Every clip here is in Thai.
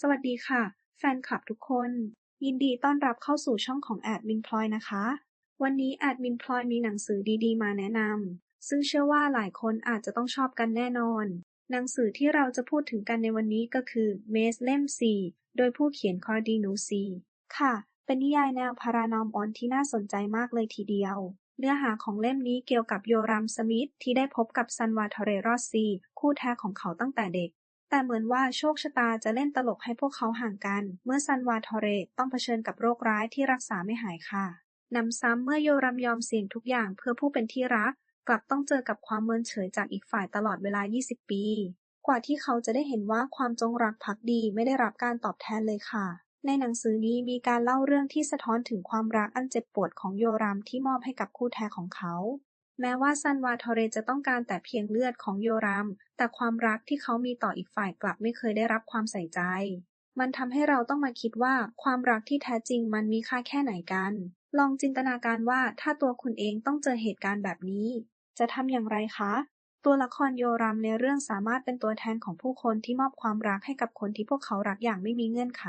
สวัสดีค่ะ แฟนคลับทุกคน ยินดีต้อนรับเข้าสู่ช่องของแอดมินพลอยนะคะ วันนี้แอดมินพลอยมีหนังสือดีๆ มาแนะนำซึ่งเชื่อว่าหลายคนอาจจะต้องชอบกันแน่นอน หนังสือที่เราจะพูดถึงกันในวันนี้ก็คือเมสเล่ม 4 โดยผู้เขียนคอร์ดีนูซีค่ะ เป็นนิยายแนวพารานอมออนที่น่าสนใจมากเลยทีเดียว เนื้อหาของเล่มนี้เกี่ยวกับโยรัมสมิธที่ได้พบกับซันวาทเรรอสซีคู่แท้ของเขาตั้งแต่เด็ก แต่เหมือนว่าโชคชะตาจะเล่นตลกให้พวกเขาห่างกัน เมื่อซันวาทอเรต้องเผชิญกับโรคร้ายที่รักษาไม่หายค่ะนำซ้ำเมื่อโยรัมยอมเสี่ยงทุกอย่างเพื่อผู้เป็นที่รัก กลับต้องเจอกับความเมินเฉยจากอีกฝ่ายตลอดเวลา 20 ปี กว่าที่เขาจะได้เห็นว่าความจงรักภักดีไม่ได้รับการตอบแทนเลยค่ะ ในหนังสือนี้มีการเล่าเรื่องที่สะท้อนถึงความรักอันเจ็บปวดของโยรัมที่มอบให้กับคู่แท้ของเขา แม้ว่าซันวาทอเรจะต้องการแต่เพียงเลือดของโยรัม แต่ความรักที่เขามีต่ออีกฝ่ายกลับไม่เคยได้รับความใส่ใจ มันทำให้เราต้องมาคิดว่าความรักที่แท้จริงมันมีค่าแค่ไหนกัน ลองจินตนาการว่าถ้าตัวคุณเองต้องเจอเหตุการณ์แบบนี้ จะทำอย่างไรคะ ตัวละครโยรัมในเรื่องสามารถเป็นตัวแทนของผู้คนที่มอบความรักให้กับคนที่พวกเขารักอย่างไม่มีเงื่อนไข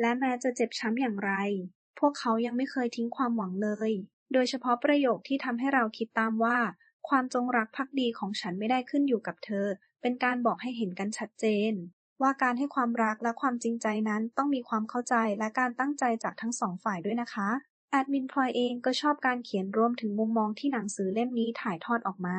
และแม้จะเจ็บช้ำอย่างไร พวกเขายังไม่เคยทิ้งความหวังเลย โดยเฉพาะประโยคที่ทำให้เราคิดตามว่า ความจงรักภักดีของฉันไม่ได้ขึ้นอยู่กับเธอ เป็นการบอกให้เห็นกันชัดเจน ว่าการให้ความรักและความจริงใจนั้นต้องมีความเข้าใจและการตั้งใจจากทั้งสองฝ่ายด้วยนะคะแอดมินพลอยเองก็ชอบการเขียนรวมถึงมุมมองที่หนังสือเล่มนี้ถ่ายทอดออกมา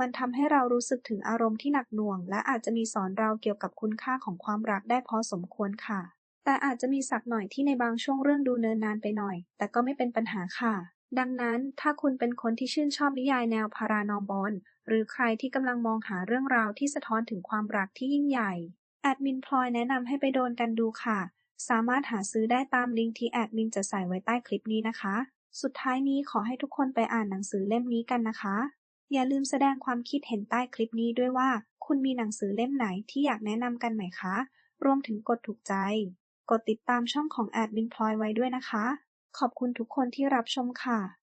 มันทำให้เรารู้สึกถึงอารมณ์ที่หนักหน่วง และอาจจะมีสอนเราเกี่ยวกับคุณค่าของความรักได้พอสมควรค่ะ แต่อาจจะมีสักหน่อยที่ในบางช่วงเรื่องดูเนินนานไปหน่อย แต่ก็ไม่เป็นปัญหาค่ะ ดังนั้นถ้าคุณเป็นคนที่ชื่นชอบนิยายแนวพารานอมบอลหรือใครที่กำลังมองหาเรื่องราวที่สะท้อนถึงความรักที่ยิ่งใหญ่ แอดมินพลอยแนะนำให้ไปโดนกันดูค่ะ สามารถหาซื้อได้ตามลิงก์ที่แอดมินจะใส่ไว้ใต้คลิปนี้นะคะ สุดท้ายนี้ขอให้ทุกคนไปอ่านหนังสือเล่มนี้กันนะคะ อย่าลืมแสดงความคิดเห็นใต้คลิปนี้ด้วยว่า คุณมีหนังสือเล่มไหนที่อยากแนะนำกันไหมคะ รวมถึงกดถูกใจ กดติดตามช่องของแอดมินพลอยไว้ด้วยนะคะ ขอบคุณทุกคนที่รับชมค่ะ